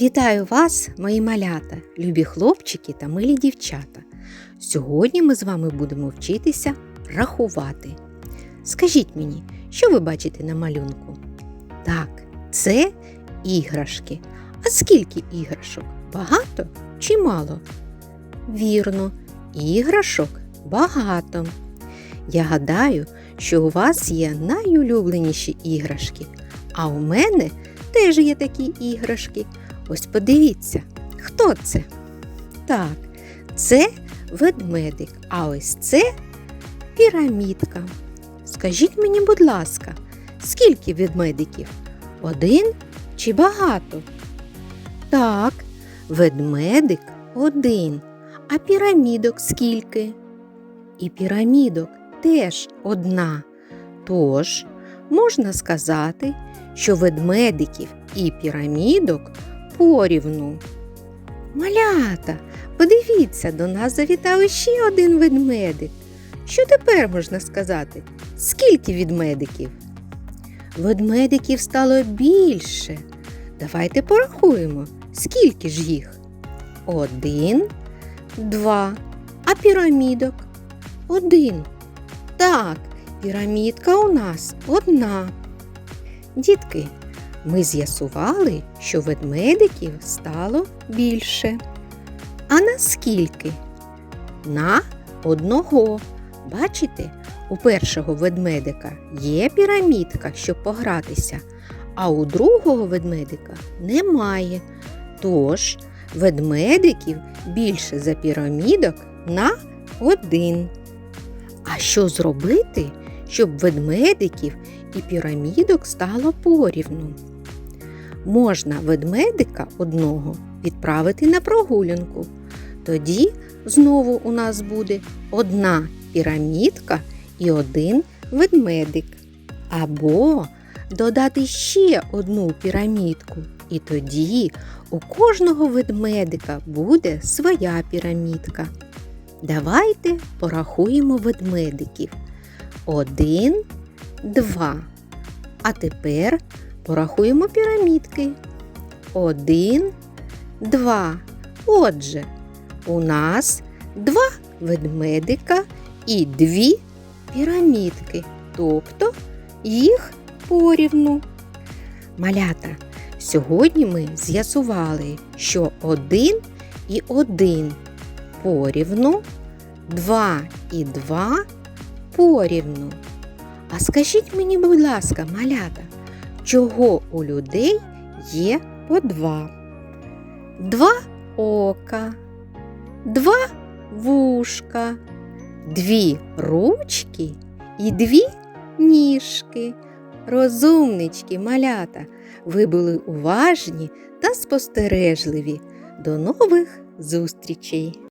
Вітаю вас, мої малята, любі хлопчики та милі дівчата. Сьогодні ми з вами будемо вчитися рахувати. Скажіть мені, що ви бачите на малюнку? Так, це іграшки. А скільки іграшок? Багато чи мало? Вірно, іграшок багато. Я гадаю, що у вас є найулюбленіші іграшки, а у мене теж є такі іграшки. Ось подивіться, хто це? Так, це ведмедик, а ось це пірамідка. Скажіть мені, будь ласка, скільки ведмедиків? Один чи багато? Так, ведмедик один, а пірамідок скільки? І пірамідок теж одна. Тож можна сказати, що ведмедиків і пірамідок порівну. Малята, подивіться, до нас завітав ще один ведмедик. Що тепер можна сказати? Скільки ведмедиків? Ведмедиків стало більше. Давайте порахуємо, скільки ж їх? Один, два, а пірамідок? Один. Так, пірамідка у нас одна. Дітки, ми з'ясували, що ведмедиків стало більше. А наскільки? На одного. Бачите, у першого ведмедика є пірамідка, щоб погратися, а у другого ведмедика немає. Тож ведмедиків більше за пірамідок на один. А що зробити, щоб ведмедиків і пірамідок стало порівну? Можна ведмедика одного відправити на прогулянку. Тоді знову у нас буде одна пірамідка і один ведмедик. Або додати ще одну пірамідку. І тоді у кожного ведмедика буде своя пірамідка. Давайте порахуємо ведмедиків. Один, два. А тепер порахуємо пірамідки. Один, два. Отже, у нас два ведмедика і дві пірамідки, тобто їх порівну. Малята, сьогодні ми з'ясували, що один і один порівну, два і два порівну. А скажіть мені, будь ласка, малята, чого у людей є по два? Два ока, два вушка, дві ручки і дві ніжки. Розумнички, малята, ви були уважні та спостережливі. До нових зустрічей!